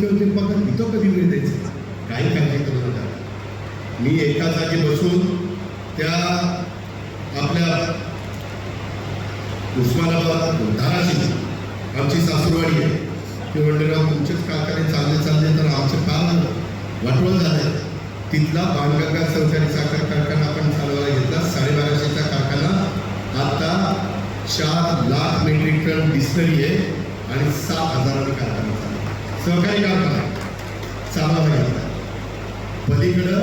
मुख्य पद इथं कधी मिळते काही काळजी करू मी एका जागी बसून त्या आपल्या उस्मानाबाद धाराशिव आमची सासूरवाडी आहे. ते म्हणलं राव तुमचेच कारखाने चालले चालले तर आमचं काम वाटवण झालं तिथला बाणगंगा सहकारी साखर कारखाना आपण चालवायला घेतला. साडेबाराशेचा कारखाना आता चार लाख मेट्रिक टन डिस्टरी आहे आणि सात हजारांनी कारखाना चालला सहकारी कारखाना चालवायला घेतला पलीकडं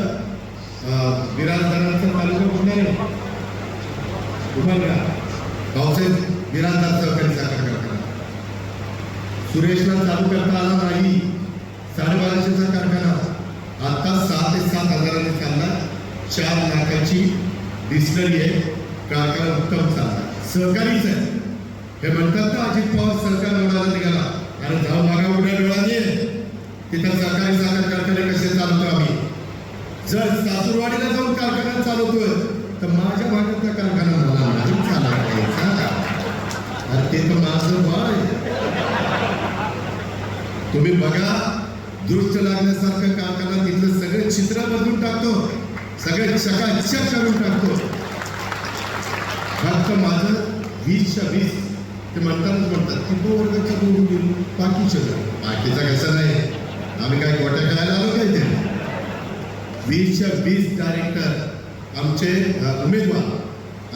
अं, विराजदारांचा तालुका कुठे आहे. उमरगा भाऊसाहेब विराजदार सहकारी साखर कारखाना. सुरेशला चालू करता आला नाही. साडेबाराशेचा कारखाना. आता सहा ते सात हजारांनी चालला चार लाखाची डिस्टरी आहे. कारखाना उत्तम चालला सहकारीच आहे. हे म्हणतात ना अजित पवार सरकार उडाला निघाला. अरे जाऊ मागा उड्या डोळाने तिथं सरकारी साखर कारखाने कसे चालवतो आम्ही? जर सासूरवाडीला जाऊन कारखाना चालवतोय तर माझ्या भागातला कारखाना मला नाही चालवायचा. अरे ते तर माझं बाळ तुम्ही बघा दृष्ट लागण्यासारखं कारखाना तिथलं सगळं चित्र बदलून टाकतो सगळं चकाचक करून टाकतो. फक्त माझं वीसच्या वीस. ते म्हणतातच म्हणतात की तो वर्गाचा दोन गेलो बाकीचे बाकीचा कसा नाही? आम्ही काय गोट्या खेळायला आलो काय ते वीसच्या वीस डायरेक्टर आमचे उमेदवार.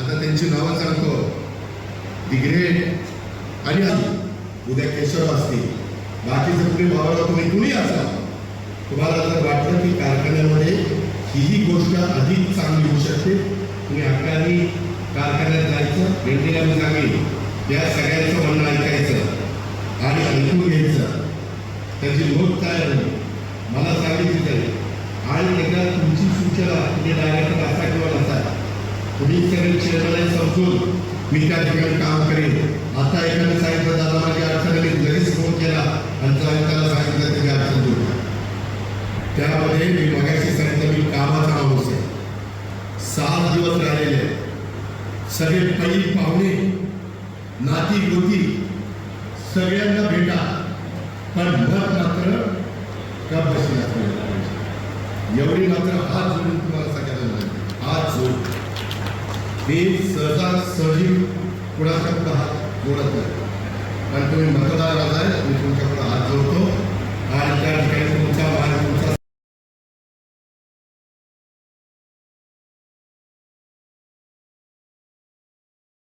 आता त्यांची नावं सांगतो. दी ग्रेट आणि आधी. उद्या केशव असतील. बाकीचं कुणी भावाला तुम्ही कुणी असा तुम्हाला जर वाटलं की कारखान्यामध्ये ही गोष्ट अधिक चांगली होऊ शकते. तुम्ही हक्कानी कारखान्यात जायचं भेटीला मी सांगेन या सगळ्यांचं म्हणणं ऐकायचं आणि ऐकून घ्यायचं. त्याची नोट काय आहे? मला सांगितली जाईल आणि एकदा तुमची सूचना तुम्ही डायरेक्टर असा किंवा नसा तुम्ही सगळे चेअरमॅन समजून मी त्या ठिकाणी काम करेन. आता एकाने सांगितलं दादा माझी अडचण आली लगेच फोन केला आणि त्याला सांगितलं त्याची अडचण दूर त्यामध्ये मी मगाशी सांगितलं मी कामाचा माणूस आहे. सात दिवस राहिलेले सगळे पै पाहुणे नाती गोती सगळ्यांना भेटा पण मत मात्र का बसली असली पाहिजे. एवढी मात्र हात जोडून तुम्हाला सगळ्यांना विनंती. हात जोड हे सहजा सहजी कुणाच्या हात जोडत नाही कारण तुम्ही मतदार आहे